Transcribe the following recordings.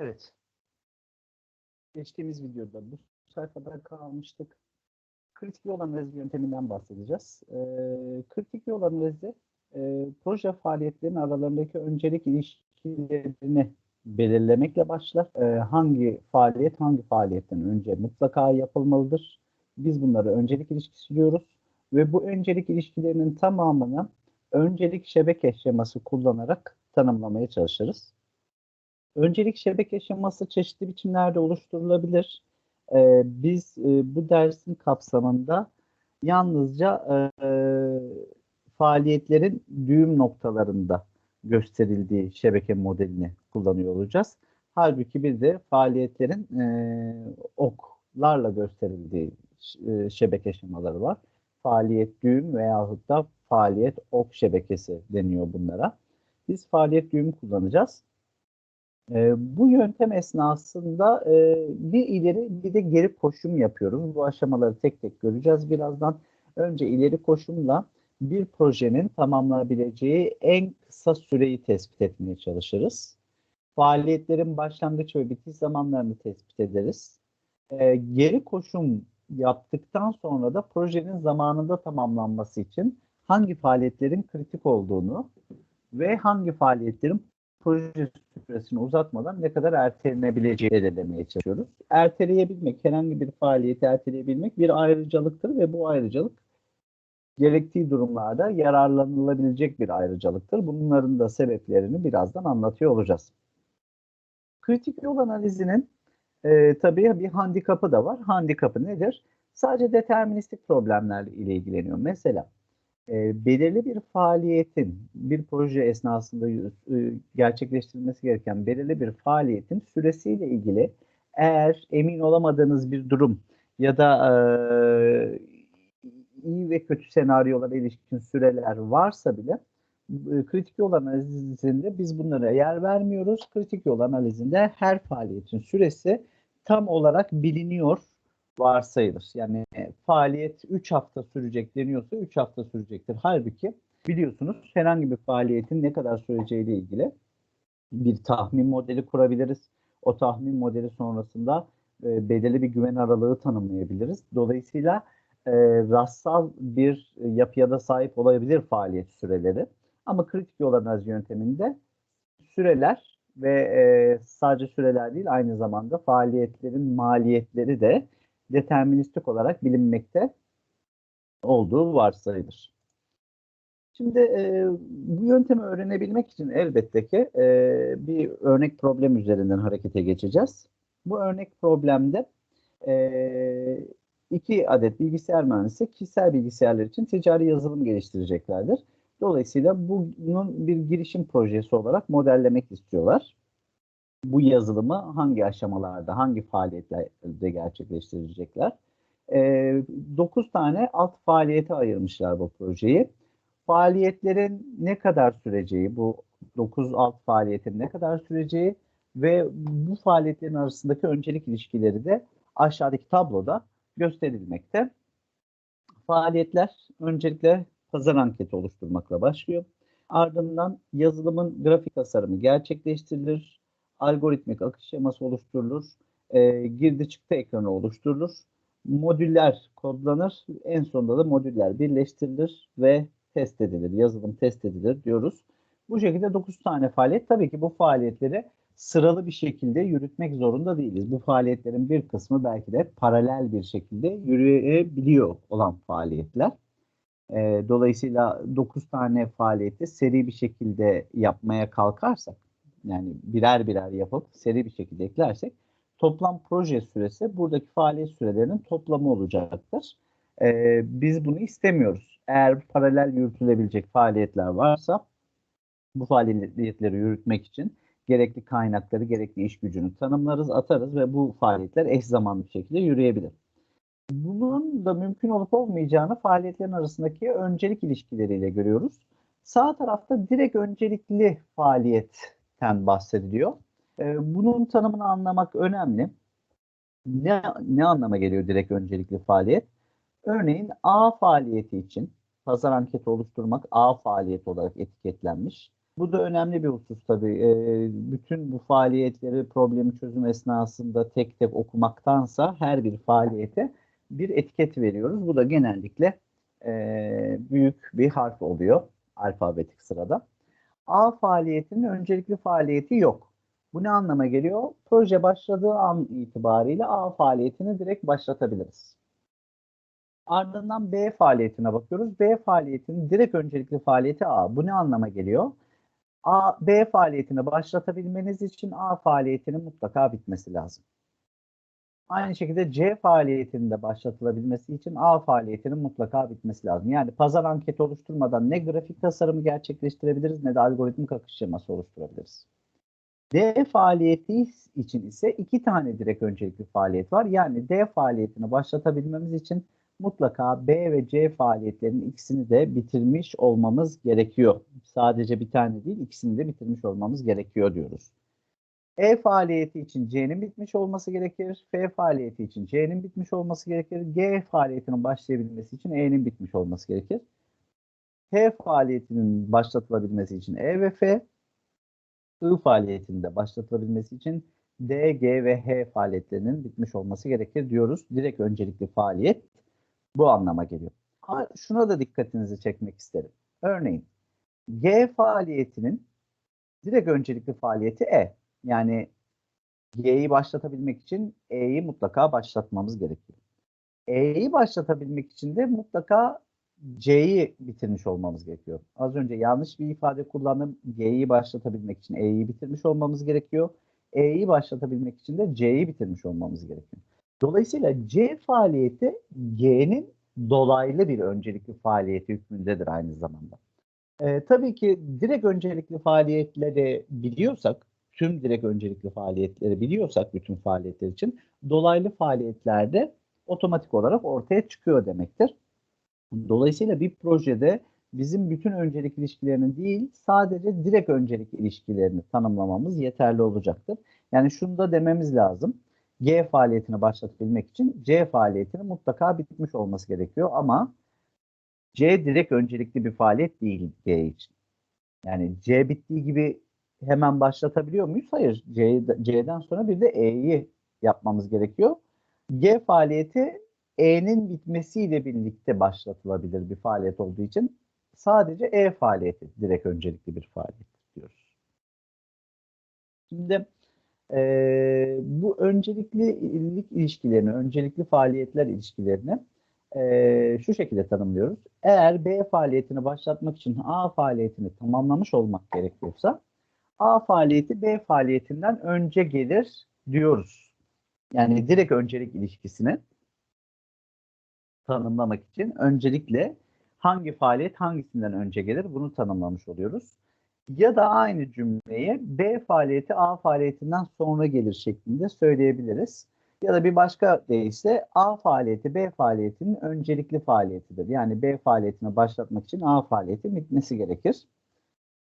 Evet. Geçtiğimiz videoda bu sayfada kalmıştık. Kritik yol analizi yönteminden bahsedeceğiz. Ee, kritik yol analizi e, proje faaliyetlerinin aralarındaki öncelik ilişkilerini belirlemekle başlar. Ee, hangi faaliyet hangi faaliyetten önce mutlaka yapılmalıdır? Biz bunları öncelik ilişkisi diyoruz ve bu öncelik ilişkilerinin tamamını öncelik şebeke şeması kullanarak tanımlamaya çalışırız. Öncelik şebeke şeması çeşitli biçimlerde oluşturulabilir. Ee, biz e, bu dersin kapsamında yalnızca e, faaliyetlerin düğüm noktalarında gösterildiği şebeke modelini kullanıyor olacağız. Halbuki bir de faaliyetlerin e, oklarla gösterildiği e, şebeke şemaları var. Faaliyet düğüm veyahut da faaliyet ok şebekesi deniyor bunlara. Biz faaliyet düğüm kullanacağız. E, bu yöntem esnasında e, bir ileri bir de geri koşum yapıyoruz. Bu aşamaları tek tek göreceğiz birazdan. Önce ileri koşumla bir projenin tamamlanabileceği en kısa süreyi tespit etmeye çalışırız. Faaliyetlerin başlangıç ve bitiş zamanlarını tespit ederiz. E, geri koşum yaptıktan sonra da projenin zamanında tamamlanması için hangi faaliyetlerin kritik olduğunu ve hangi faaliyetlerin proje süresini uzatmadan ne kadar ertelenebileceği belirlemeye çalışıyoruz. Erteleyebilmek, herhangi bir faaliyeti erteleyebilmek bir ayrıcalıktır ve bu ayrıcalık gerektiği durumlarda yararlanılabilecek bir ayrıcalıktır. Bunların da sebeplerini birazdan anlatıyor olacağız. Kritik yol analizinin e, tabii bir handikapı da var. Handikapı nedir? Sadece deterministik problemlerle ile ilgileniyor. Mesela e, belirli bir faaliyetin bir proje esnasında e, gerçekleştirilmesi gereken belirli bir faaliyetin süresiyle ilgili eğer emin olamadığınız bir durum ya da e, iyi ve kötü senaryolara ilişkin süreler varsa bile e, kritik yol analizinde biz bunlara yer vermiyoruz. Kritik yol analizinde her faaliyetin süresi tam olarak biliniyor varsayılır. Yani e, faaliyet 3 hafta sürecek deniyorsa 3 hafta sürecektir. Halbuki biliyorsunuz herhangi bir faaliyetin ne kadar süreceğiyle ilgili bir tahmin modeli kurabiliriz. O tahmin modeli sonrasında e, belirli bir güven aralığı tanımlayabiliriz. Dolayısıyla e, rastsal bir yapıya da sahip olabilir faaliyet süreleri. Ama kritik yol analiz yönteminde süreler ve e, sadece süreler değil aynı zamanda faaliyetlerin maliyetleri de deterministik olarak bilinmekte olduğu varsayılır. Şimdi e, bu yöntemi öğrenebilmek için elbette ki e, bir örnek problem üzerinden harekete geçeceğiz. Bu örnek problemde e, iki adet bilgisayar mühendisi kişisel bilgisayarlar için ticari yazılım geliştireceklerdir. Dolayısıyla bunun bir girişim projesi olarak modellemek istiyorlar bu yazılımı hangi aşamalarda, hangi faaliyetlerde gerçekleştirecekler? E, 9 tane alt faaliyete ayırmışlar bu projeyi. Faaliyetlerin ne kadar süreceği, bu 9 alt faaliyetin ne kadar süreceği ve bu faaliyetlerin arasındaki öncelik ilişkileri de aşağıdaki tabloda gösterilmekte. Faaliyetler öncelikle pazar anketi oluşturmakla başlıyor. Ardından yazılımın grafik tasarımı gerçekleştirilir algoritmik akış şeması oluşturulur, e, girdi çıktı ekranı oluşturulur, modüller kodlanır, en sonunda da modüller birleştirilir ve test edilir, yazılım test edilir diyoruz. Bu şekilde 9 tane faaliyet. Tabii ki bu faaliyetleri sıralı bir şekilde yürütmek zorunda değiliz. Bu faaliyetlerin bir kısmı belki de paralel bir şekilde yürüyebiliyor olan faaliyetler. E, dolayısıyla 9 tane faaliyeti seri bir şekilde yapmaya kalkarsak yani birer birer yapıp seri bir şekilde eklersek toplam proje süresi buradaki faaliyet sürelerinin toplamı olacaktır. Ee, biz bunu istemiyoruz. Eğer paralel yürütülebilecek faaliyetler varsa bu faaliyetleri yürütmek için gerekli kaynakları, gerekli iş gücünü tanımlarız, atarız ve bu faaliyetler eş zamanlı bir şekilde yürüyebilir. Bunun da mümkün olup olmayacağını faaliyetlerin arasındaki öncelik ilişkileriyle görüyoruz. Sağ tarafta direkt öncelikli faaliyet bahsediliyor. E, bunun tanımını anlamak önemli. Ne, ne anlama geliyor direkt öncelikli faaliyet? Örneğin A faaliyeti için pazar anketi oluşturmak A faaliyeti olarak etiketlenmiş. Bu da önemli bir husus tabii. Ee, bütün bu faaliyetleri problemi çözüm esnasında tek tek okumaktansa her bir faaliyete bir etiket veriyoruz. Bu da genellikle e, büyük bir harf oluyor alfabetik sırada. A faaliyetinin öncelikli faaliyeti yok. Bu ne anlama geliyor? Proje başladığı an itibariyle A faaliyetini direkt başlatabiliriz. Ardından B faaliyetine bakıyoruz. B faaliyetinin direkt öncelikli faaliyeti A. Bu ne anlama geliyor? A, B faaliyetini başlatabilmeniz için A faaliyetinin mutlaka bitmesi lazım. Aynı şekilde C faaliyetinin de başlatılabilmesi için A faaliyetinin mutlaka bitmesi lazım. Yani pazar anketi oluşturmadan ne grafik tasarımı gerçekleştirebiliriz ne de algoritmik akış şeması oluşturabiliriz. D faaliyeti için ise iki tane direkt öncelikli faaliyet var. Yani D faaliyetini başlatabilmemiz için mutlaka B ve C faaliyetlerinin ikisini de bitirmiş olmamız gerekiyor. Sadece bir tane değil ikisini de bitirmiş olmamız gerekiyor diyoruz. E faaliyeti için C'nin bitmiş olması gerekir. F faaliyeti için C'nin bitmiş olması gerekir. G faaliyetinin başlayabilmesi için E'nin bitmiş olması gerekir. H faaliyetinin başlatılabilmesi için E ve F, I faaliyetinin de başlatılabilmesi için D, G ve H faaliyetlerinin bitmiş olması gerekir diyoruz. Direkt öncelikli faaliyet bu anlama geliyor. Ha, şuna da dikkatinizi çekmek isterim. Örneğin G faaliyetinin direkt öncelikli faaliyeti E. Yani G'yi başlatabilmek için E'yi mutlaka başlatmamız gerekiyor. E'yi başlatabilmek için de mutlaka C'yi bitirmiş olmamız gerekiyor. Az önce yanlış bir ifade kullandım. G'yi başlatabilmek için E'yi bitirmiş olmamız gerekiyor. E'yi başlatabilmek için de C'yi bitirmiş olmamız gerekiyor. Dolayısıyla C faaliyeti G'nin dolaylı bir öncelikli faaliyeti hükmündedir aynı zamanda. Ee, tabii ki direkt öncelikli faaliyetleri biliyorsak, tüm direkt öncelikli faaliyetleri biliyorsak bütün faaliyetler için dolaylı faaliyetlerde otomatik olarak ortaya çıkıyor demektir. Dolayısıyla bir projede bizim bütün öncelik ilişkilerini değil sadece direkt öncelik ilişkilerini tanımlamamız yeterli olacaktır. Yani şunu da dememiz lazım. G faaliyetini başlatabilmek için C faaliyetinin mutlaka bitmiş olması gerekiyor ama C direkt öncelikli bir faaliyet değil G için. Yani C bittiği gibi hemen başlatabiliyor muyuz? Hayır. C, C'den sonra bir de E'yi yapmamız gerekiyor. G faaliyeti E'nin bitmesiyle birlikte başlatılabilir bir faaliyet olduğu için sadece E faaliyeti direkt öncelikli bir faaliyet diyoruz. Şimdi e, bu önceliklilik ilişkilerini, öncelikli faaliyetler ilişkilerini e, şu şekilde tanımlıyoruz. Eğer B faaliyetini başlatmak için A faaliyetini tamamlamış olmak gerekiyorsa A faaliyeti B faaliyetinden önce gelir diyoruz. Yani direkt öncelik ilişkisini tanımlamak için öncelikle hangi faaliyet hangisinden önce gelir bunu tanımlamış oluyoruz. Ya da aynı cümleyi B faaliyeti A faaliyetinden sonra gelir şeklinde söyleyebiliriz. Ya da bir başka deyişle A faaliyeti B faaliyetinin öncelikli faaliyetidir. Yani B faaliyetini başlatmak için A faaliyeti bitmesi gerekir.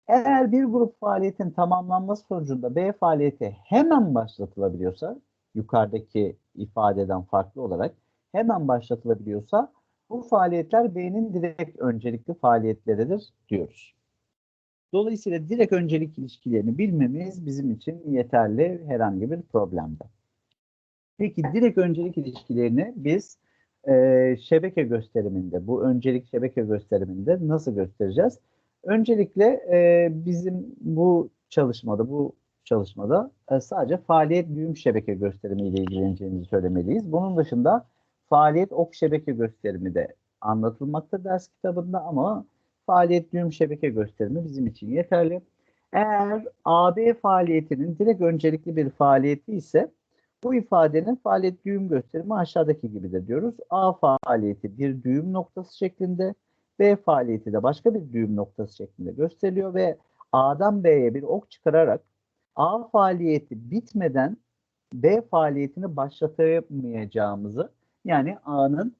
Eğer bir grup faaliyetin tamamlanması sonucunda B faaliyeti hemen başlatılabiliyorsa, yukarıdaki ifadeden farklı olarak hemen başlatılabiliyorsa bu faaliyetler B'nin direkt öncelikli faaliyetleridir diyoruz. Dolayısıyla direkt öncelik ilişkilerini bilmemiz bizim için yeterli herhangi bir problemde. Peki direkt öncelik ilişkilerini biz e, şebeke gösteriminde, bu öncelik şebeke gösteriminde nasıl göstereceğiz? Öncelikle e, bizim bu çalışmada, bu çalışmada e, sadece faaliyet düğüm şebeke gösterimi ile ilgileneceğimizi söylemeliyiz. Bunun dışında faaliyet ok şebeke gösterimi de anlatılmakta ders kitabında ama faaliyet düğüm şebeke gösterimi bizim için yeterli. Eğer AB faaliyetinin direkt öncelikli bir faaliyeti ise bu ifadenin faaliyet düğüm gösterimi aşağıdaki gibidir diyoruz. A faaliyeti bir düğüm noktası şeklinde, B faaliyeti de başka bir düğüm noktası şeklinde gösteriliyor ve A'dan B'ye bir ok çıkararak A faaliyeti bitmeden B faaliyetini başlatamayacağımızı yani A'nın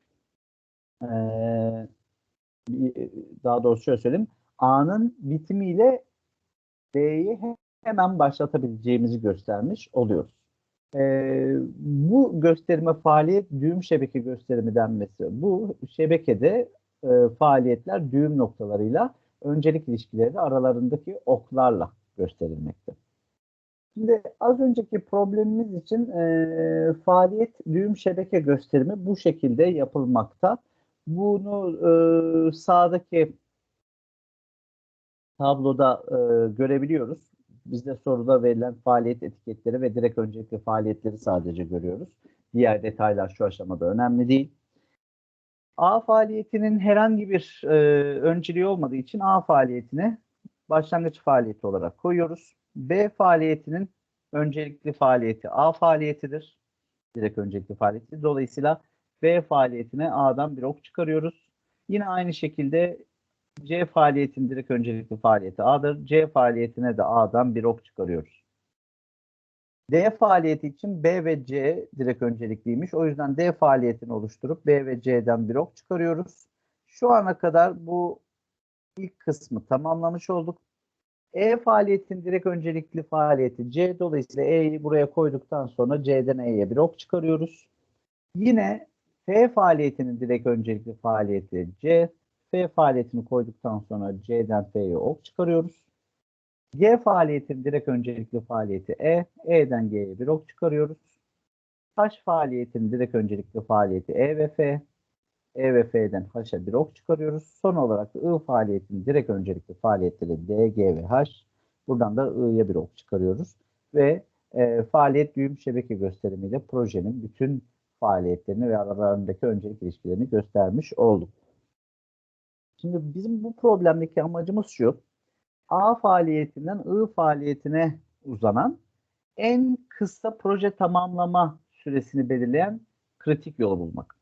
daha doğrusu şöyle söyleyeyim A'nın bitimiyle B'yi hemen başlatabileceğimizi göstermiş oluyoruz. E, bu gösterime faaliyet düğüm şebeke gösterimi denmesi. Bu şebekede e, faaliyetler düğüm noktalarıyla öncelik ilişkileri aralarındaki oklarla gösterilmekte. Şimdi az önceki problemimiz için e, faaliyet düğüm şebeke gösterimi bu şekilde yapılmakta. Bunu e, sağdaki tabloda e, görebiliyoruz. Bizde soruda verilen faaliyet etiketleri ve direkt öncelikli faaliyetleri sadece görüyoruz. Diğer detaylar şu aşamada önemli değil. A faaliyetinin herhangi bir e, önceliği olmadığı için A faaliyetine başlangıç faaliyeti olarak koyuyoruz. B faaliyetinin öncelikli faaliyeti A faaliyetidir. Direkt öncelikli faaliyeti. Dolayısıyla B faaliyetine A'dan bir ok çıkarıyoruz. Yine aynı şekilde C faaliyetinin direkt öncelikli faaliyeti A'dır. C faaliyetine de A'dan bir ok çıkarıyoruz. D faaliyeti için B ve C direkt öncelikliymiş. O yüzden D faaliyetini oluşturup B ve C'den bir ok çıkarıyoruz. Şu ana kadar bu ilk kısmı tamamlamış olduk. E faaliyetin direkt öncelikli faaliyeti C. Dolayısıyla E'yi buraya koyduktan sonra C'den E'ye bir ok çıkarıyoruz. Yine F faaliyetinin direkt öncelikli faaliyeti C. F faaliyetini koyduktan sonra C'den F'ye ok çıkarıyoruz. G faaliyetinin direkt öncelikli faaliyeti E. E'den G'ye bir ok çıkarıyoruz. H faaliyetinin direkt öncelikli faaliyeti E ve F. E ve F'den H'a bir ok çıkarıyoruz. Son olarak I faaliyetinin direkt öncelikli faaliyetleri D, G ve H. Buradan da I'ya bir ok çıkarıyoruz. Ve e, faaliyet düğüm şebeke gösterimiyle projenin bütün faaliyetlerini ve aralarındaki öncelik ilişkilerini göstermiş olduk. Şimdi bizim bu problemdeki amacımız şu. A faaliyetinden I faaliyetine uzanan en kısa proje tamamlama süresini belirleyen kritik yolu bulmak.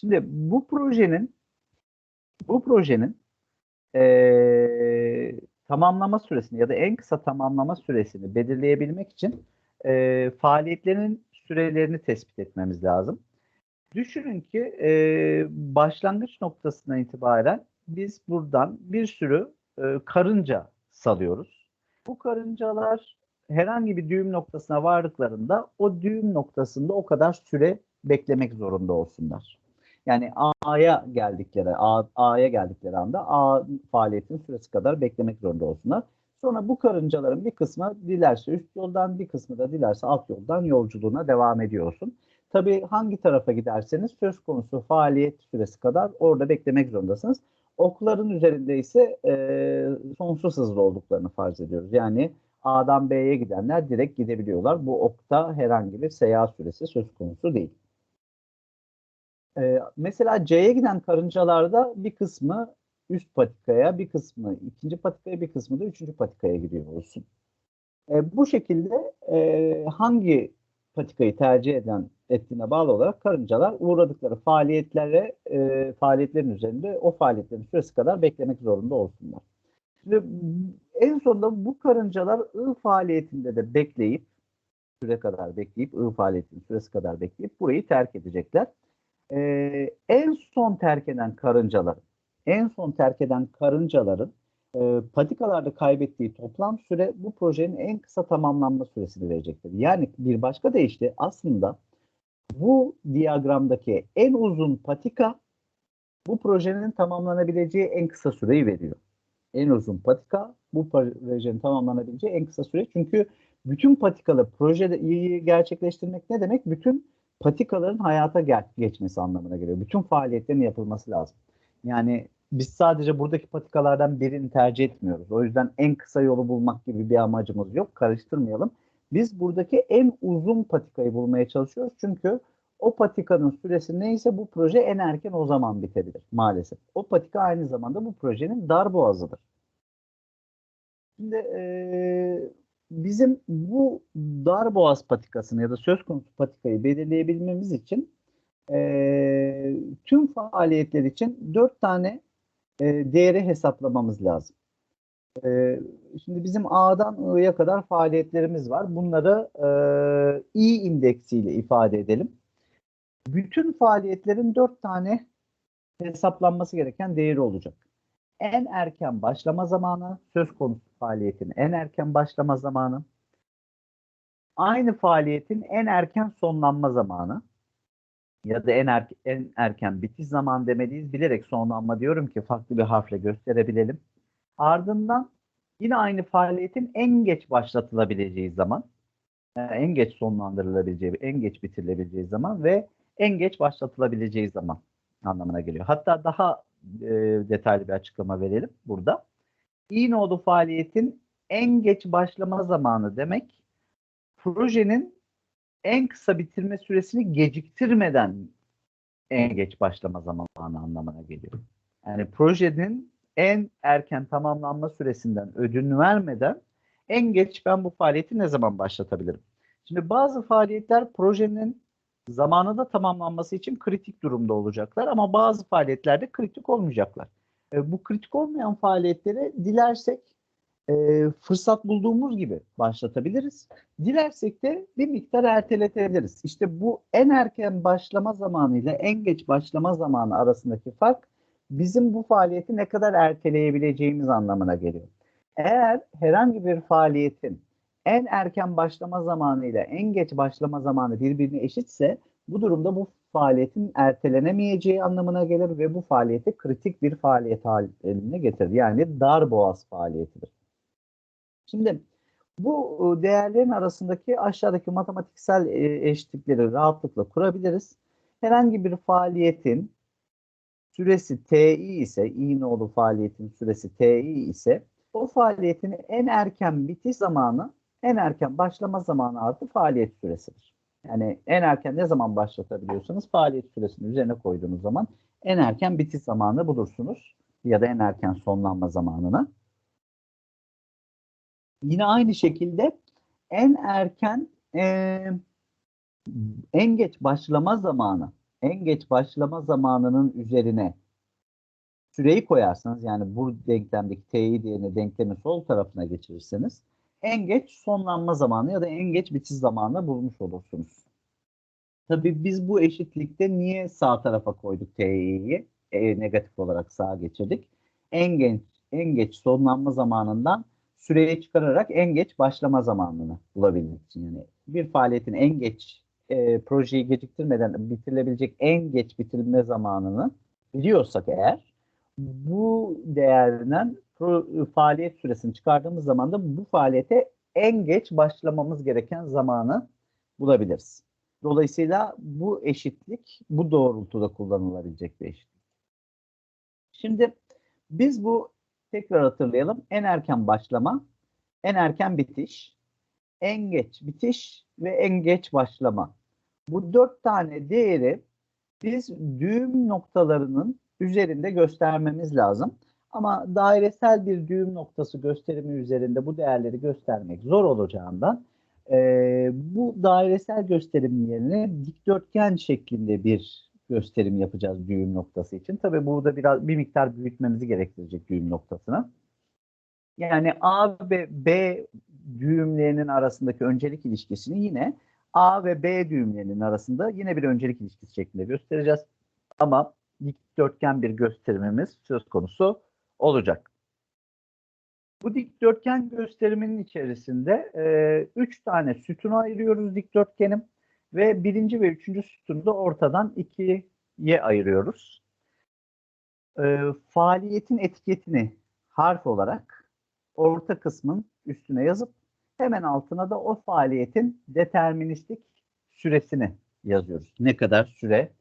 Şimdi bu projenin bu projenin e, tamamlama süresini ya da en kısa tamamlama süresini belirleyebilmek için e, faaliyetlerin sürelerini tespit etmemiz lazım. Düşünün ki e, başlangıç noktasından itibaren biz buradan bir sürü e, karınca salıyoruz. Bu karıncalar herhangi bir düğüm noktasına vardıklarında o düğüm noktasında o kadar süre beklemek zorunda olsunlar. Yani A'ya geldikleri A'ya geldikleri anda A faaliyetin süresi kadar beklemek zorunda olsunlar. Sonra bu karıncaların bir kısmı dilerse üst yoldan bir kısmı da dilerse alt yoldan yolculuğuna devam ediyorsun. Tabii hangi tarafa giderseniz söz konusu faaliyet süresi kadar orada beklemek zorundasınız. Okların üzerinde ise e, sonsuz hızlı olduklarını farz ediyoruz. Yani A'dan B'ye gidenler direkt gidebiliyorlar. Bu okta herhangi bir seyahat süresi söz konusu değil. Ee, mesela C'ye giden karıncalarda bir kısmı üst patikaya, bir kısmı ikinci patikaya, bir kısmı da üçüncü patikaya gidiyor olsun. Ee, bu şekilde e, hangi patikayı tercih eden ettiğine bağlı olarak karıncalar uğradıkları faaliyetlere, e, faaliyetlerin üzerinde o faaliyetlerin süresi kadar beklemek zorunda olsunlar. Şimdi en sonunda bu karıncalar I faaliyetinde de bekleyip, süre kadar bekleyip, I faaliyetinin süresi kadar bekleyip burayı terk edecekler e, en son terk eden karıncaların, en son terk eden karıncaların e, patikalarda kaybettiği toplam süre bu projenin en kısa tamamlanma süresini verecektir. Yani bir başka deyişle aslında bu diyagramdaki en uzun patika bu projenin tamamlanabileceği en kısa süreyi veriyor. En uzun patika bu projenin tamamlanabileceği en kısa süre. Çünkü bütün patikalı projeyi gerçekleştirmek ne demek? Bütün patikaların hayata geçmesi anlamına geliyor. Bütün faaliyetlerin yapılması lazım. Yani biz sadece buradaki patikalardan birini tercih etmiyoruz. O yüzden en kısa yolu bulmak gibi bir amacımız yok. Karıştırmayalım. Biz buradaki en uzun patikayı bulmaya çalışıyoruz. Çünkü o patikanın süresi neyse bu proje en erken o zaman bitebilir maalesef. O patika aynı zamanda bu projenin dar boğazıdır. Şimdi ee, bizim bu dar boğaz patikasını ya da söz konusu patikayı belirleyebilmemiz için e, tüm faaliyetler için dört tane e, değeri hesaplamamız lazım. E, şimdi bizim A'dan I'ya kadar faaliyetlerimiz var. Bunları e, i indeksiyle ifade edelim. Bütün faaliyetlerin dört tane hesaplanması gereken değeri olacak. En erken başlama zamanı söz konusu faaliyetin en erken başlama zamanı, aynı faaliyetin en erken sonlanma zamanı ya da en, er, en erken bitiş zaman demeliyiz. Bilerek sonlanma diyorum ki farklı bir harfle gösterebilelim. Ardından yine aynı faaliyetin en geç başlatılabileceği zaman, en geç sonlandırılabileceği, en geç bitirilebileceği zaman ve en geç başlatılabileceği zaman anlamına geliyor. Hatta daha e, detaylı bir açıklama verelim burada. İyi nodu faaliyetin en geç başlama zamanı demek projenin en kısa bitirme süresini geciktirmeden en geç başlama zamanı anlamına geliyor. Yani projenin en erken tamamlanma süresinden ödün vermeden en geç ben bu faaliyeti ne zaman başlatabilirim? Şimdi bazı faaliyetler projenin zamanında tamamlanması için kritik durumda olacaklar ama bazı faaliyetlerde kritik olmayacaklar. E, bu kritik olmayan faaliyetleri dilersek e, fırsat bulduğumuz gibi başlatabiliriz. Dilersek de bir miktar erteletebiliriz. İşte bu en erken başlama zamanı ile en geç başlama zamanı arasındaki fark bizim bu faaliyeti ne kadar erteleyebileceğimiz anlamına geliyor. Eğer herhangi bir faaliyetin en erken başlama zamanı ile en geç başlama zamanı birbirine eşitse bu durumda bu faaliyetin ertelenemeyeceği anlamına gelir ve bu faaliyeti kritik bir faaliyet haline getirir. Yani dar boğaz faaliyetidir. Şimdi bu e, değerlerin arasındaki aşağıdaki matematiksel eşitlikleri rahatlıkla kurabiliriz. Herhangi bir faaliyetin süresi ti ise, i nolu faaliyetin süresi ti ise o faaliyetin en erken bitiş zamanı, en erken başlama zamanı artı faaliyet süresidir. Yani en erken ne zaman başlatabiliyorsanız faaliyet süresini üzerine koyduğunuz zaman en erken bitiş zamanı bulursunuz ya da en erken sonlanma zamanını. Yine aynı şekilde en erken e, en geç başlama zamanı, en geç başlama zamanının üzerine süreyi koyarsanız yani bu denklemdeki t'yi diğerine denklemin sol tarafına geçirirseniz en geç sonlanma zamanı ya da en geç bitiş zamanını bulmuş olursunuz. Tabii biz bu eşitlikte niye sağ tarafa koyduk t'yi? E, negatif olarak sağa geçirdik. En geç en geç sonlanma zamanından süreyi çıkararak en geç başlama zamanını bulabilmek için. Yani bir faaliyetin en geç e, projeyi geciktirmeden bitirilebilecek en geç bitirilme zamanını biliyorsak eğer bu değerden faaliyet süresini çıkardığımız zaman da bu faaliyete en geç başlamamız gereken zamanı bulabiliriz. Dolayısıyla bu eşitlik bu doğrultuda kullanılabilecek bir eşitlik. Şimdi biz bu tekrar hatırlayalım. En erken başlama, en erken bitiş, en geç bitiş ve en geç başlama. Bu dört tane değeri biz düğüm noktalarının üzerinde göstermemiz lazım. Ama dairesel bir düğüm noktası gösterimi üzerinde bu değerleri göstermek zor olacağından e, bu dairesel gösterim yerine dikdörtgen şeklinde bir gösterim yapacağız düğüm noktası için. Tabii burada biraz bir miktar büyütmemizi gerektirecek düğüm noktasına. Yani A ve B düğümlerinin arasındaki öncelik ilişkisini yine A ve B düğümlerinin arasında yine bir öncelik ilişkisi şeklinde göstereceğiz. Ama dikdörtgen bir gösterimimiz söz konusu olacak. Bu dikdörtgen gösteriminin içerisinde e, üç tane sütunu ayırıyoruz dikdörtgenim ve birinci ve üçüncü sütunu da ortadan ikiye ayırıyoruz. E, faaliyetin etiketini harf olarak orta kısmın üstüne yazıp hemen altına da o faaliyetin deterministik süresini yazıyoruz. Ne kadar süre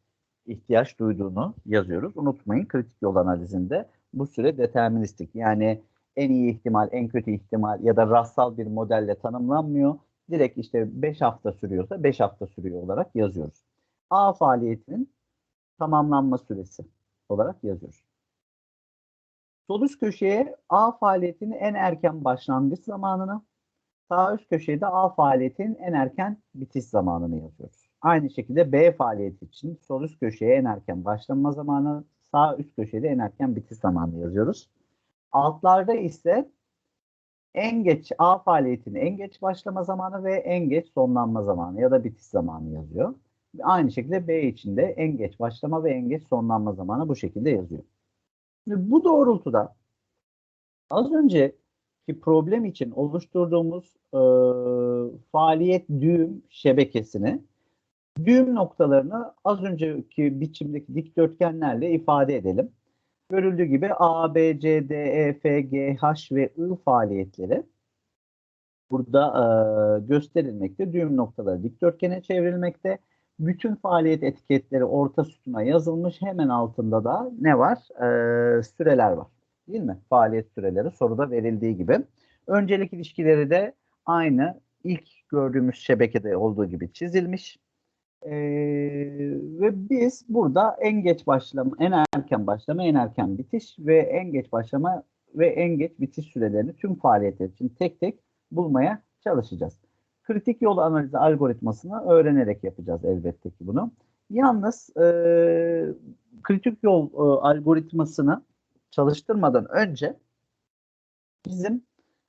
ihtiyaç duyduğunu yazıyoruz. Unutmayın kritik yol analizinde bu süre deterministik. Yani en iyi ihtimal, en kötü ihtimal ya da rastsal bir modelle tanımlanmıyor. Direkt işte 5 hafta sürüyorsa 5 hafta sürüyor olarak yazıyoruz. A faaliyetinin tamamlanma süresi olarak yazıyoruz. Sol köşeye A faaliyetinin en erken başlangıç zamanını, sağ üst köşeye de A faaliyetinin en erken bitiş zamanını yazıyoruz. Aynı şekilde B faaliyeti için sol üst köşeye en erken başlama zamanı, sağ üst köşede en erken bitiş zamanı yazıyoruz. Altlarda ise en geç A faaliyetinin en geç başlama zamanı ve en geç sonlanma zamanı ya da bitiş zamanı yazıyor. Aynı şekilde B için de en geç başlama ve en geç sonlanma zamanı bu şekilde yazıyor. Şimdi bu doğrultuda az önceki problem için oluşturduğumuz e, faaliyet düğüm şebekesini düğüm noktalarını az önceki biçimdeki dikdörtgenlerle ifade edelim. Görüldüğü gibi A, B, C, D, E, F, G, H ve I faaliyetleri burada e, gösterilmekte. Düğüm noktaları dikdörtgene çevrilmekte. Bütün faaliyet etiketleri orta sütuna yazılmış. Hemen altında da ne var? E, süreler var. Değil mi? Faaliyet süreleri soruda verildiği gibi. Öncelik ilişkileri de aynı ilk gördüğümüz şebekede olduğu gibi çizilmiş. Ee, ve biz burada en geç başlama, en erken başlama, en erken bitiş ve en geç başlama ve en geç bitiş sürelerini tüm faaliyetler için tek tek bulmaya çalışacağız. Kritik yol analizi algoritmasını öğrenerek yapacağız elbette ki bunu. Yalnız e, kritik yol e, algoritmasını çalıştırmadan önce bizim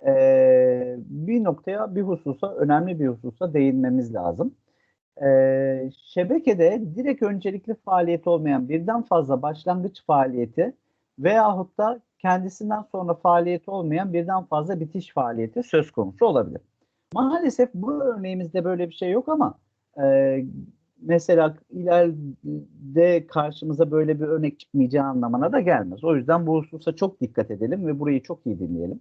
e, bir noktaya, bir hususa, önemli bir hususa değinmemiz lazım. E, şebekede direkt öncelikli faaliyet olmayan birden fazla başlangıç faaliyeti veyahut da kendisinden sonra faaliyeti olmayan birden fazla bitiş faaliyeti söz konusu olabilir. Maalesef bu örneğimizde böyle bir şey yok ama e, mesela ileride karşımıza böyle bir örnek çıkmayacağı anlamına da gelmez. O yüzden bu hususa çok dikkat edelim ve burayı çok iyi dinleyelim.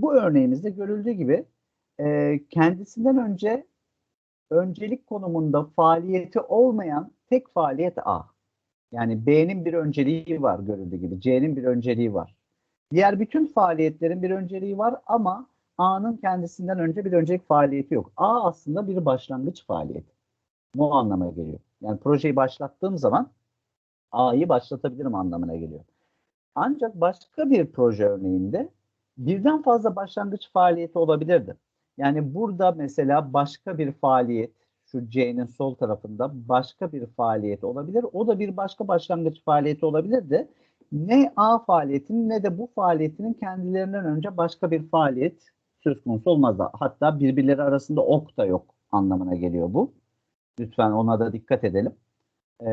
Bu örneğimizde görüldüğü gibi e, kendisinden önce öncelik konumunda faaliyeti olmayan tek faaliyet A. Yani B'nin bir önceliği var görüldüğü gibi. C'nin bir önceliği var. Diğer bütün faaliyetlerin bir önceliği var ama A'nın kendisinden önce bir öncelik faaliyeti yok. A aslında bir başlangıç faaliyeti. Bu anlamaya geliyor. Yani projeyi başlattığım zaman A'yı başlatabilirim anlamına geliyor. Ancak başka bir proje örneğinde birden fazla başlangıç faaliyeti olabilirdi. Yani burada mesela başka bir faaliyet, şu C'nin sol tarafında başka bir faaliyet olabilir. O da bir başka başlangıç faaliyeti olabilirdi. Ne A faaliyetinin ne de bu faaliyetinin kendilerinden önce başka bir faaliyet söz konusu olmazdı. Hatta birbirleri arasında ok da yok anlamına geliyor bu. Lütfen ona da dikkat edelim. Ee,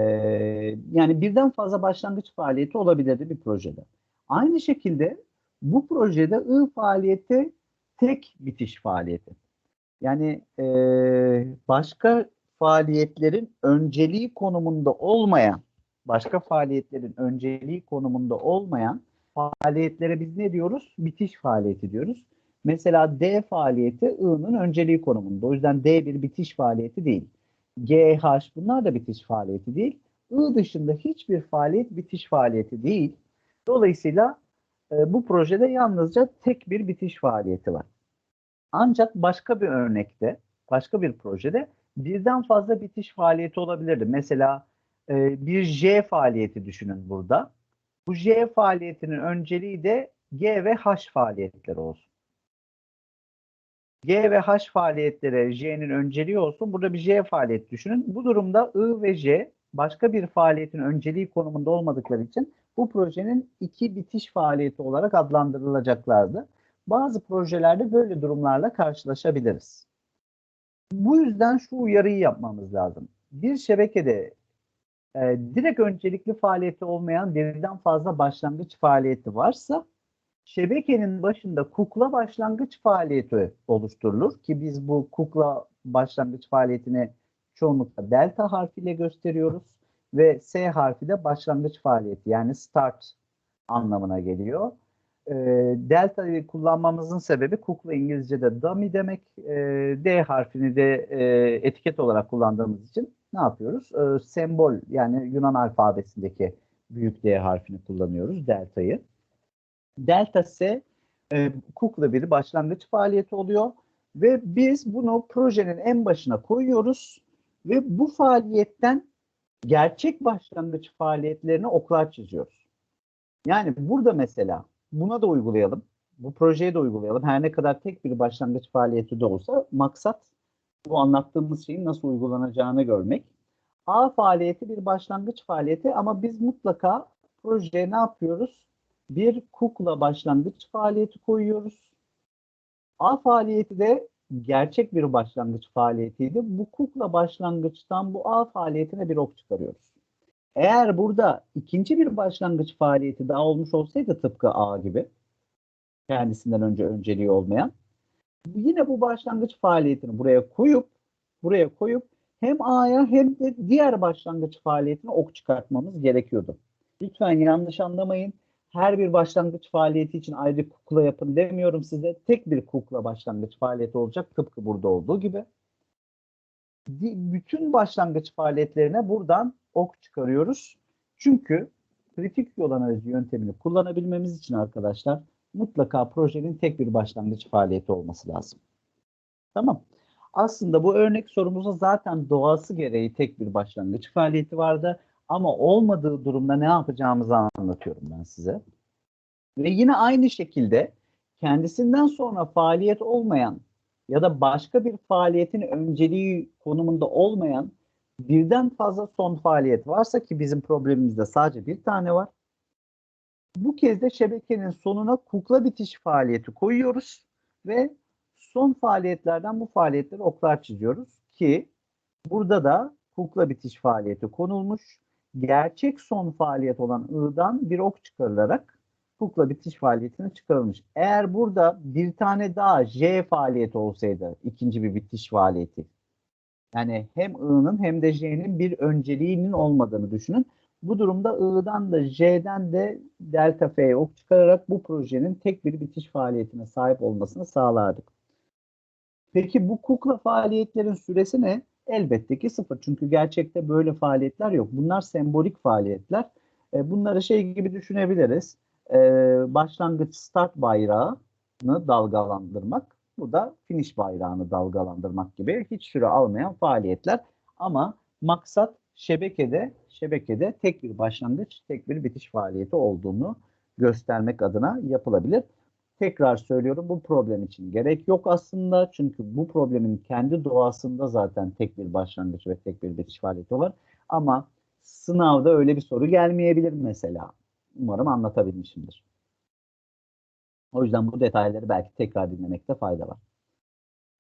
yani birden fazla başlangıç faaliyeti olabilirdi bir projede. Aynı şekilde bu projede I faaliyeti tek bitiş faaliyeti. Yani e, başka faaliyetlerin önceliği konumunda olmayan, başka faaliyetlerin önceliği konumunda olmayan faaliyetlere biz ne diyoruz? Bitiş faaliyeti diyoruz. Mesela D faaliyeti I'nın önceliği konumunda. O yüzden D bir bitiş faaliyeti değil. G, H bunlar da bitiş faaliyeti değil. I dışında hiçbir faaliyet bitiş faaliyeti değil. Dolayısıyla e, bu projede yalnızca tek bir bitiş faaliyeti var. Ancak başka bir örnekte, başka bir projede birden fazla bitiş faaliyeti olabilirdi. Mesela e, bir J faaliyeti düşünün burada. Bu J faaliyetinin önceliği de G ve H faaliyetleri olsun. G ve H faaliyetleri J'nin önceliği olsun. Burada bir J faaliyet düşünün. Bu durumda I ve J başka bir faaliyetin önceliği konumunda olmadıkları için bu projenin iki bitiş faaliyeti olarak adlandırılacaklardı. Bazı projelerde böyle durumlarla karşılaşabiliriz. Bu yüzden şu uyarıyı yapmamız lazım. Bir şebekede e, direkt öncelikli faaliyeti olmayan birden fazla başlangıç faaliyeti varsa şebekenin başında kukla başlangıç faaliyeti oluşturulur ki biz bu kukla başlangıç faaliyetini çoğunlukla delta harfiyle gösteriyoruz ve S harfi de başlangıç faaliyeti yani start anlamına geliyor. E, delta'yı kullanmamızın sebebi kukla İngilizce'de dummy demek. E, D harfini de e, etiket olarak kullandığımız için ne yapıyoruz? E, sembol yani Yunan alfabesindeki büyük D harfini kullanıyoruz delta'yı. Delta S e, kukla bir başlangıç faaliyeti oluyor ve biz bunu projenin en başına koyuyoruz ve bu faaliyetten gerçek başlangıç faaliyetlerine oklar çiziyoruz. Yani burada mesela buna da uygulayalım. Bu projeye de uygulayalım. Her ne kadar tek bir başlangıç faaliyeti de olsa maksat bu anlattığımız şeyin nasıl uygulanacağını görmek. A faaliyeti bir başlangıç faaliyeti ama biz mutlaka projeye ne yapıyoruz? Bir kukla başlangıç faaliyeti koyuyoruz. A faaliyeti de gerçek bir başlangıç faaliyetiydi. Bu kukla başlangıçtan bu A faaliyetine bir ok çıkarıyoruz. Eğer burada ikinci bir başlangıç faaliyeti daha olmuş olsaydı tıpkı A gibi kendisinden önce önceliği olmayan yine bu başlangıç faaliyetini buraya koyup buraya koyup hem A'ya hem de diğer başlangıç faaliyetine ok çıkartmamız gerekiyordu. Lütfen yanlış anlamayın. Her bir başlangıç faaliyeti için ayrı kukla yapın demiyorum size. Tek bir kukla başlangıç faaliyeti olacak tıpkı burada olduğu gibi. Bütün başlangıç faaliyetlerine buradan ok çıkarıyoruz. Çünkü kritik yol analizi yöntemini kullanabilmemiz için arkadaşlar mutlaka projenin tek bir başlangıç faaliyeti olması lazım. Tamam. Aslında bu örnek sorumuzda zaten doğası gereği tek bir başlangıç faaliyeti vardı. Ama olmadığı durumda ne yapacağımızı anlatıyorum ben size. Ve yine aynı şekilde kendisinden sonra faaliyet olmayan ya da başka bir faaliyetin önceliği konumunda olmayan birden fazla son faaliyet varsa ki bizim problemimizde sadece bir tane var. Bu kez de şebekenin sonuna kukla bitiş faaliyeti koyuyoruz ve son faaliyetlerden bu faaliyetleri oklar çiziyoruz ki burada da kukla bitiş faaliyeti konulmuş. Gerçek son faaliyet olan I'dan bir ok çıkarılarak kukla bitiş faaliyetine çıkarılmış. Eğer burada bir tane daha J faaliyeti olsaydı ikinci bir bitiş faaliyeti yani hem I'nın hem de J'nin bir önceliğinin olmadığını düşünün. Bu durumda I'dan da J'den de delta F'ye ok çıkararak bu projenin tek bir bitiş faaliyetine sahip olmasını sağlardık. Peki bu kukla faaliyetlerin süresi ne? Elbette ki sıfır. Çünkü gerçekte böyle faaliyetler yok. Bunlar sembolik faaliyetler. E, bunları şey gibi düşünebiliriz. E, başlangıç start bayrağını dalgalandırmak. Bu da finish bayrağını dalgalandırmak gibi hiç süre almayan faaliyetler. Ama maksat şebekede şebekede tek bir başlangıç, tek bir bitiş faaliyeti olduğunu göstermek adına yapılabilir. Tekrar söylüyorum bu problem için gerek yok aslında. Çünkü bu problemin kendi doğasında zaten tek bir başlangıç ve tek bir bitiş faaliyeti var. Ama sınavda öyle bir soru gelmeyebilir mesela. Umarım anlatabilmişimdir. O yüzden bu detayları belki tekrar dinlemekte fayda var.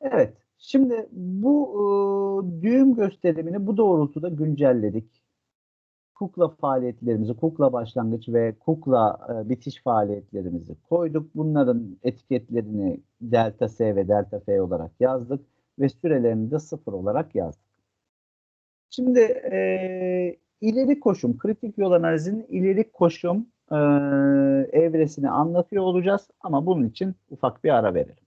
Evet, şimdi bu e, düğüm gösterimini bu doğrultuda güncelledik. Kukla faaliyetlerimizi, kukla başlangıç ve kukla e, bitiş faaliyetlerimizi koyduk. Bunların etiketlerini delta S ve delta F olarak yazdık ve sürelerini de sıfır olarak yazdık. Şimdi e, ileri koşum, kritik yol analizinin ileri koşum e, evresini anlatıyor olacağız ama bunun için ufak bir ara verelim.